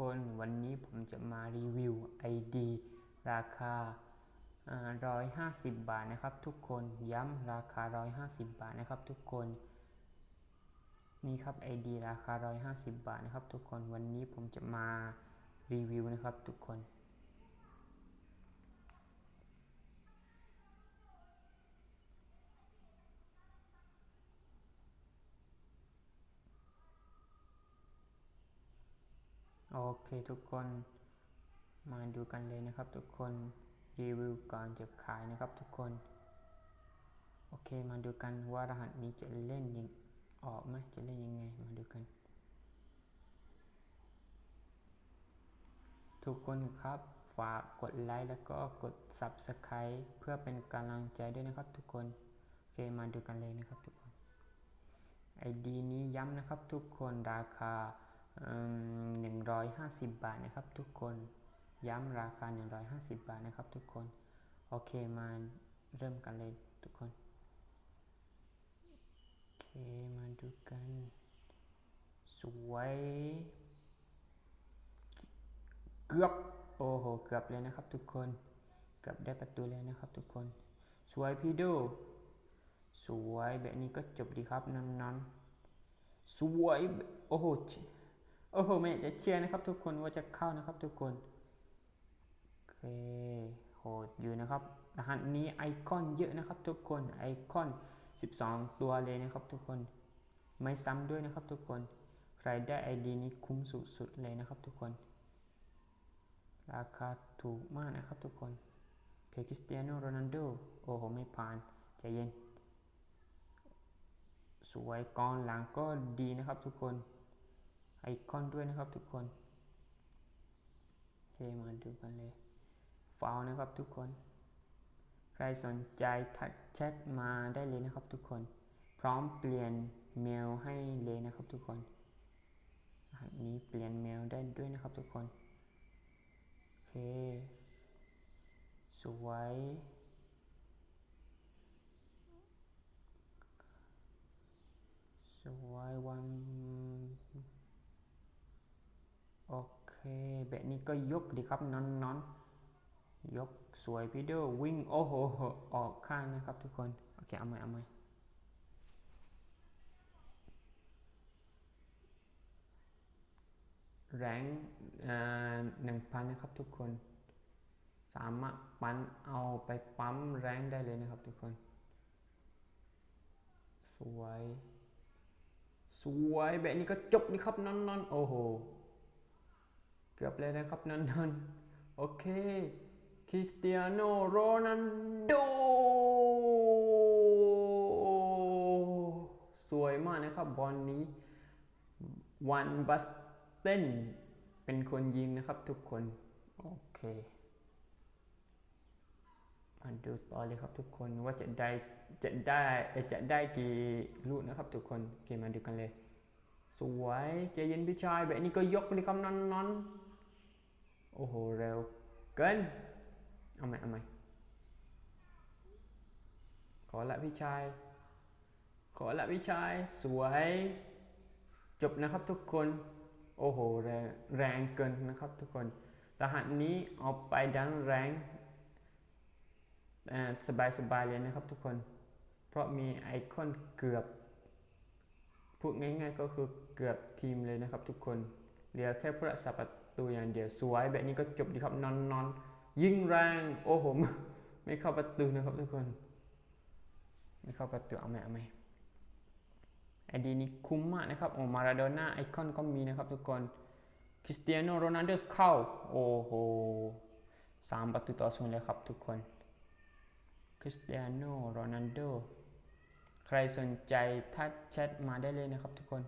คนวันนี้ผมจะมารีวิว ID ราคาอ่า150 บาทนะครับ ทุกคนย้ำราคา 150 บาทนะครับ ทุกคน นี่ครับ ID ราคา 150 บาทนะครับ ทุกคนวันนี้ผมจะมารีวิวนะครับ ทุกคน เคทุกคนมาดูกันเลยนะครับ ทุกคนรีวิวก่อนจะขายนะครับทุกคน โอเคมาดูกันว่ารหัสนี้จะเล่นยังออกไหมจะเล่นยังไงมาดูกัน ทุกคนครับฝากกดไลค์แล้วก็กด Subscribe เพื่อเป็นกำลังใจด้วยนะครับทุกคน โอเคมาดูกันเลยนะครับทุกคน ID นี้ย้ำนะครับทุกคนราคา หนึ่งร้อยห้าสิบบาทนะครับทุกคนย้ำราคา 150 บาทนะครับทุกคน โอเคมาเริ่มกันเลยทุกคน โอเคมาดูกัน สวย เกือบ โอ้โห เกือบเลยนะครับทุกคน เกือบได้ประตูแล้วนะครับทุกคน สวยพี่ดู สวยแบบนี้ก็จบดีครับนั้นๆ สวย โอ้โห โอ้โหไม่อยากจะเชื่อนะครับทุกคนว่าจะเข้านะครับทุกคนโอเคโหดอยู่นะครับรหัสนี้ไอคอนเยอะนะครับทุกคนไอคอน 12 ตัวเลยนะครับทุกคนไม่ซ้ำด้วยนะครับทุกคนใครได้ ID นี้คุ้มสุดๆเลยนะครับทุกคน ราคาถูกมากนะครับทุกคนเคคริสเตียโนโรนัลโดโอ้โหไม่ผ่านใจเย็น สวยกองหลังก็ดีนะครับทุกคน ไอคอนด้วยนะครับทุกคนโอเคมาดูกันเลยฟาวนะครับทุกคน ใครสนใจทักแชทมาได้เลยนะครับทุกคน พร้อมเปลี่ยนเมลให้เลยนะครับทุกคนอันนี้เปลี่ยนเมลได้ด้วยนะครับทุกคนโอเค สวยสวยวันโอ เคแบบนี้ก็ยกดีครับนอนนอนยกสวยพี่เดอวิ่งโอ้โหออกข้างนะครับทุกคนโอเคเอาใหม่เอาใหม่แรงหนึ่งพันนะครับทุกคน สามารถปั้นเอาไปปั๊มแรงได้เลยนะครับทุกคน สวย สวยแบบนี้ก็จบนี่ครับนอนนอนโอ้โห เกือบเลยนะครับนอนนอนโอเคคริสเตียโนโรนัลโดสวยมากนะครับบอลนี้วันบัสเต้นเป็นคนยิงนะครับทุกคน โอเคมาดูต่อเลยครับทุกคนว่าจะได้จะได้จะได้กี่ลูกนะครับทุกคนโอเคมาดูกันเลย สวยใจเย็นพี่ชายแบบนี้ก็ยกเลยครับนอนนอน โอ้โห เร็ว เกิน เอาใหม่ เอาใหม่ ขอละพี่ชาย ขอละพี่ชาย สวย จบนะครับทุกคน โอ้โห แรงแรงเกินนะครับทุกคน รหัสนี้เอาไปดันแรงสบายสบายเลยนะครับทุกคน เพราะมีไอคอนเกือบ พูดง่ายๆก็คือเกือบทีมเลยนะครับทุกคน เหลือแค่ผู้รักษาประตู อย่างเดียวสวยแบบนี้ก็จบดีครับนอนนอนยิ่งแรงโอ้โหไม่เข้าประตูนะครับทุกคน ไม่เข้าประตูเอาไหมเอาไหมไอดีนี้คุ้มมากนะครับโอ้มาราโดน่าไอคอนก็มีนะครับทุกคนคริสเตียโนโรนัลโดเข้าโอ้โหสามประตูต่อศูนย์เลยครับทุกคนคริสเตียโนโรนัลโดใครสนใจทักแชทมาได้เลยนะครับทุกคน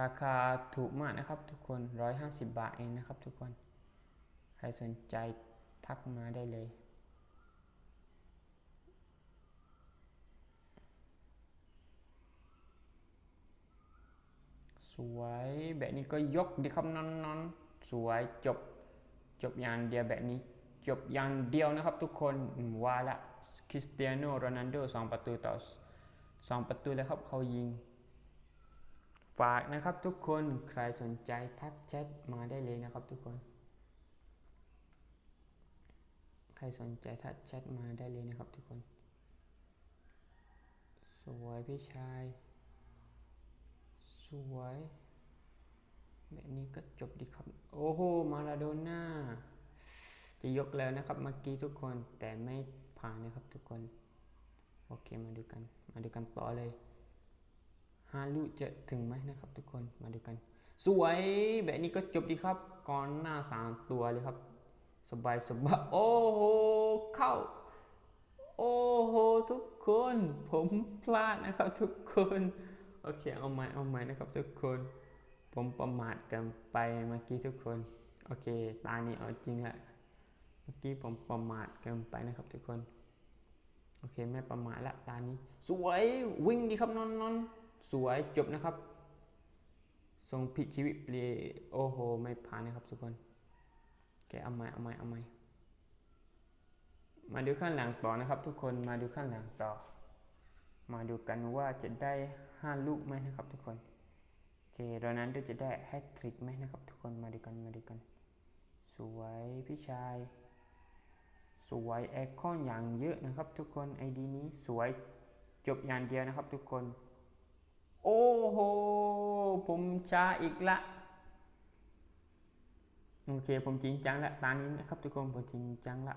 ราคาถูกมากนะครับทุกคน 150 บาทเองนะครับทุกคน ใครสนใจทักมาได้เลย สวยแบบนี้ก็ยกดีครับนอนนอนสวยจบจบอย่างเดียวแบบนี้ จบอย่างเดียวนะครับทุกคนว่าละคริสเตียโนโรนัลโดสองประตูต่อสองประตูเลยครับเขายิง ฝากนะครับทุกคนใครสนใจทักแชทมาได้เลยนะครับทุกคน ใครสนใจทักแชทมาได้เลยนะครับทุกคน สวยพี่ชาย สวยแบบนี้ก็จบดีครับ โอ้โห มาราโดน่า จะยกแล้วนะครับเมื่อกี้ทุกคนแต่ไม่ผ่านนะครับทุกคน โอเคมาดูกัน มาดูกันต่อเลย ฮาลุจะถึงไหมนะครับ ทุกคนมาดูกัน สวยแบบนี้ก็จบดีครับก่อนหน้าสามตัวเลยครับ สบายสบายโอ้โหเข้า โอ้โหทุกคน ผมพลาดนะครับทุกคนโอเคเอาใหม่เอาใหม่นะครับทุกคน ผมประมาทกันไปเมื่อกี้ทุกคนโอเค ตานี้เอาจริงแหละเมื่อกี้ผมประมาทเกินไปนะครับทุกคน โอเคไม่ประมาทละตานี้ สวยวิ่งดีครับนอนนอน สวยจบนะครับ ทรงผิดชีวิตเปลี่ยโอ้โห ไม่ผ่านนะครับทุกคนโอเอาใหม่เอาใหม่เอาใหม่มาดูข้างหลังต่อนะครับ ทุกคนมาดูข้างหลังต่อ มาดูกันว่าจะได้ 5 ลูกไหมนะครับทุกคนโอเคโรนัลโดจะได้แฮตทริกไหมนะครับ ทุกคนมาดูกันมาดูกัน สวยพี่ชาย สวยไอคอนอย่างเยอะนะครับ ทุกคนไอดีนี้สวยจบอย่างเดียวนะครับ ทุกคน โอ้โห ผมช้าอีกละ โอเค ผมจริงจังละ ตานี้นะครับทุกคน ผมจริงจังละ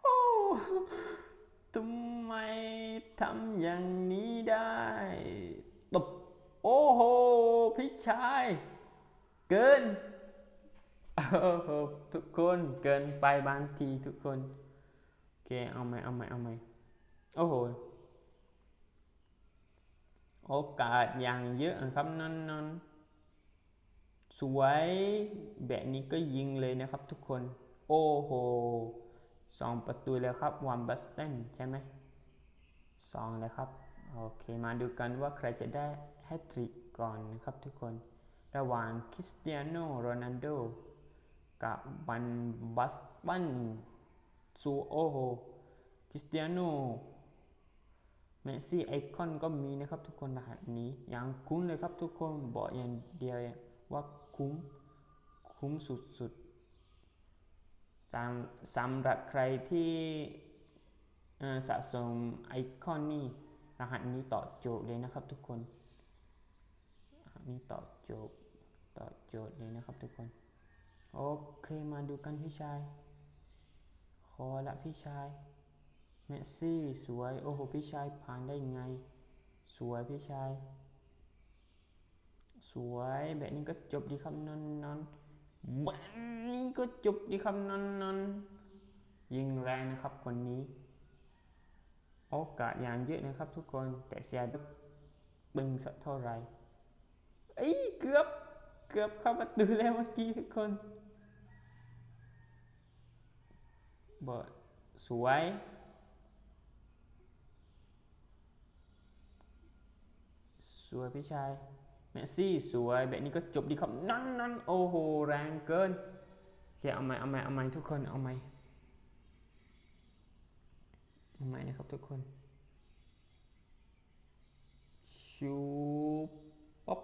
โอ้ทำไมทำอย่างนี้ได้ตบโอ้โห พี่ชาย เกิน โอ้โหทุกคนเกินไปบางทีทุกคนโอเคเอาไหมเอาไหมเอาไหมโอ้โหโอกาสอย่างเยอะนะครับนั่นนั่นสวยแบบนี้ก็ยิงเลยนะครับทุกคน โอ้โหสองประตูแล้วครับวันบัสเตนใช่ไหมสองเลยครับ โอเคมาดูกันว่าใครจะได้แฮตทริกก่อนนะครับทุกคน ระหว่างคริสเตียโนโรนัลโด กับบันบัสตันซูโอโหคริสเตียโนเมสซี่ไอคอนก็มีนะครับทุกคนรหัสนี้อย่างคุ้นเลยครับทุกคนบอกอย่างเดียวว่าคุ้มคุ้มสุดๆสำสำหรับใครที่สะสมไอคอนนี่รหัสนี้ต่อโจทย์เลยนะครับทุกคนรหัสนี้ต่อโจทย์ตอโจทย์เลยนะครับทุกคน โอเคมาดูกันพี่ชาย ขอละพี่ชายเมสซี่สวยโอ้โหพี่ชายผ่านได้ไง สวยพี่ชาย สวยแบบนี้ก็จบดีครับนอนนอนแบบนี้ก็จบดีครับนอนนอนยิงแรงนะครับคนนี้ โอกาสอย่างเยอะนะครับทุกคนแต่เสียดึงสักเท่าไหรเอ้ยเกือบเกือบเข้าประตูแล้วเมื่อกี้ทุกคน บสวย สวยพี่ชายเมสซี่สวยแบบนี้ก็จบดีครับนั่นนั่นโอ้โหแรงเกินโอเคเอาใหม่เอาใหม่เอาใหม่ทุกคนเอาใหม่เอาใหม่นะครับทุกคนชูป๊อป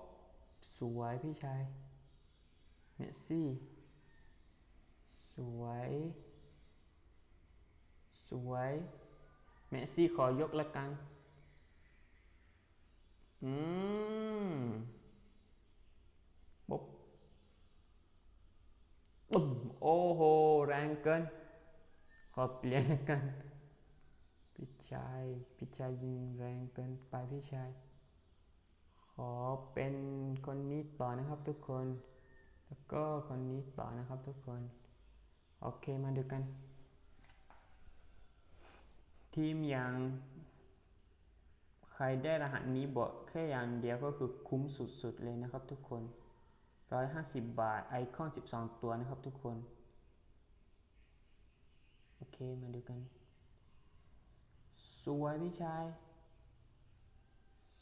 สวยพี่ชายเมสซี่สวย สวยเมสซี่ขอยกละกัน อืมปุ๊บตุ่มโอ้โห แรงเกิน ขอเปลี่ยนละกัน พี่ชาย พี่ชายยิงแรงเกินไปพี่ชาย ขอเป็นคนนี้ต่อนะครับทุกคน แล้วก็คนนี้ต่อนะครับทุกคน โอเคมาดูกัน ทีมอย่างใครได้รหัสนี้บอกแค่อย่างเดียวก็คือคุ้มสุดๆเลยนะครับทุกคน 150 บาทไอคอน 12 ตัวนะครับทุกคน โอเคมาดูกัน สวยพี่ชาย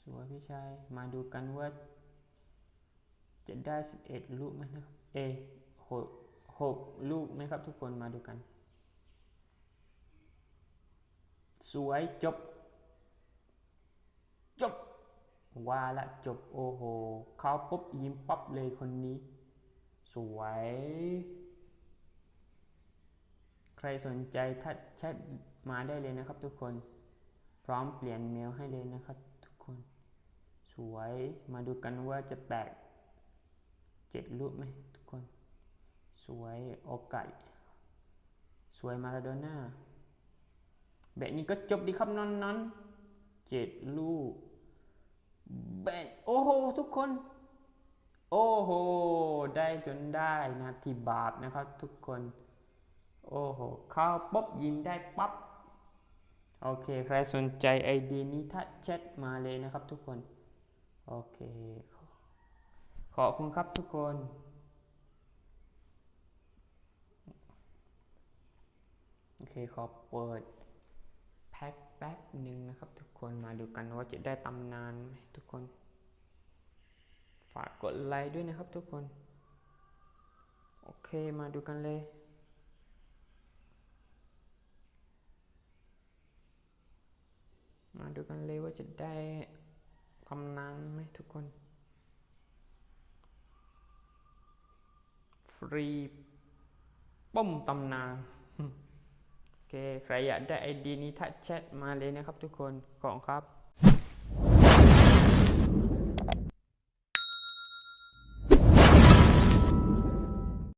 สวยพี่ชาย มาดูกันว่าจะได้ 11 ลูกไหมนะครับ เอหกหกลูกไหมครับทุกคนมาดูกัน สวยจบ จบว่าละจบโอ้โหเขาปุ๊บยิ้มปั๊บเลยคนนี้ สวย ใครสนใจทักแชทมาได้เลยนะครับทุกคน พร้อมเปลี่ยนเมลให้เลยนะครับทุกคน สวยมาดูกันว่าจะแตกเจ็ดลูกไหมทุกคน สวยโอกาสสวยมาราโดน่า แบบนี้ก็จบดีครับนอนนอนเจ็ดลูกแบนโอ้โหทุกคน โอ้โห ได้จนได้นาทีบาปนะครับทุกคน โอ้โห เข้าปุ๊บยิงได้ปั๊บ โอเค ใครสนใจ ID นี้ถ้าแชทมาเลยนะครับทุกคน โอเค ขอขอบคุณครับทุกคนโอเคขอเปิด แพ็คแป๊บหนึ่งนะครับ ทุกคนมาดูกันว่าจะได้ตำนานไหมทุกคน ฝากกดไลค์ด้วยนะครับทุกคน โอเคมาดูกันเลยมาดูกันเลยว่าจะได้ตำนานไหมทุกคน ฟรีปุ้มตำนาน โอเค ใครอยากได้ไอดีนี้ทักแชทมาเลยนะครับทุกคน ขอบคุณครับ